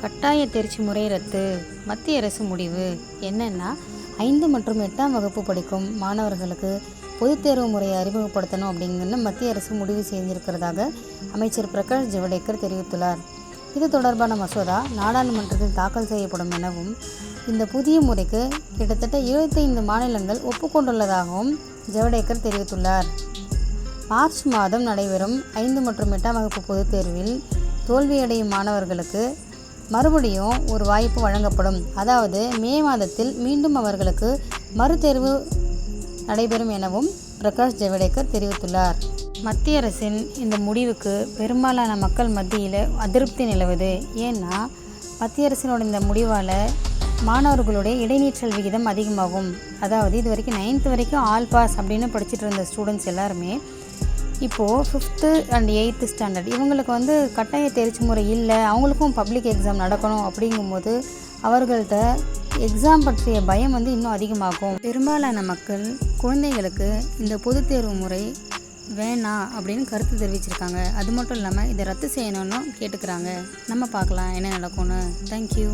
கட்டாய தேர்ச்சி முறை ரத்து மத்திய அரசு முடிவு என்னென்னா ஐந்து மற்றும் எட்டாம் வகுப்பு படிக்கும் மாணவர்களுக்கு பொதுத் தேர்வு முறையை அறிமுகப்படுத்தணும் அப்படிங்கன்னு மத்திய அரசு முடிவு செய்திருக்கிறதாக அமைச்சர் பிரகாஷ் ஜவடேக்கர் தெரிவித்துள்ளார். இது தொடர்பான மசோதா நாடாளுமன்றத்தில் தாக்கல் செய்யப்படும் எனவும் இந்த புதிய முறைக்கு கிட்டத்தட்ட இருபத்தைந்து மாநிலங்கள் ஒப்புக்கொண்டுள்ளதாகவும் ஜவடேக்கர் தெரிவித்துள்ளார். மார்ச் மாதம் நடைபெறும் ஐந்து மற்றும் எட்டாம் வகுப்பு பொதுத் தேர்வில் தோல்வியடையும் மாணவர்களுக்கு மறுபடியும் ஒரு வாய்ப்பு வழங்கப்படும். அதாவது மே மாதத்தில் மீண்டும் அவர்களுக்கு மறுதேர்வு நடைபெறும் எனவும் பிரகாஷ் ஜவடேகர் தெரிவித்துள்ளார். மத்திய அரசின் இந்த முடிவுக்கு பெரும்பாலான மக்கள் மத்தியில் அதிருப்தி நிலவுது. ஏன்னா மத்திய அரசினோட இந்த முடிவால் மாணவர்களுடைய இடைநீற்றல் விகிதம் அதிகமாகும். அதாவது இது வரைக்கும் நைன்த் வரைக்கும் ஆல் பாஸ் அப்படின்னு படிச்சுட்டு இருந்த ஸ்டூடெண்ட்ஸ் எல்லாருமே இப்போது ஃபிஃப்த்து அண்ட் எயித்து ஸ்டாண்டர்ட் இவங்களுக்கு வந்து கட்டாய தேர்ச்சி முறை இல்லை. அவங்களுக்கும் பப்ளிக் எக்ஸாம் நடக்கணும் அப்படிங்கும்போது அவர்கள்ட்ட எக்ஸாம் பற்றிய பயம் வந்து இன்னும் அதிகமாகும். பெரும்பாலான மக்கள் குழந்தைகளுக்கு இந்த பொது தேர்வு முறை வேணாம் அப்படின்னு கருத்து தெரிவிச்சிருக்காங்க. அது மட்டும் இல்லாமல் இதை ரத்து செய்யணும்னு கேட்டுக்கிறாங்க. நம்ம பார்க்கலாம் என்ன நடக்கும்னு. தேங்க்யூ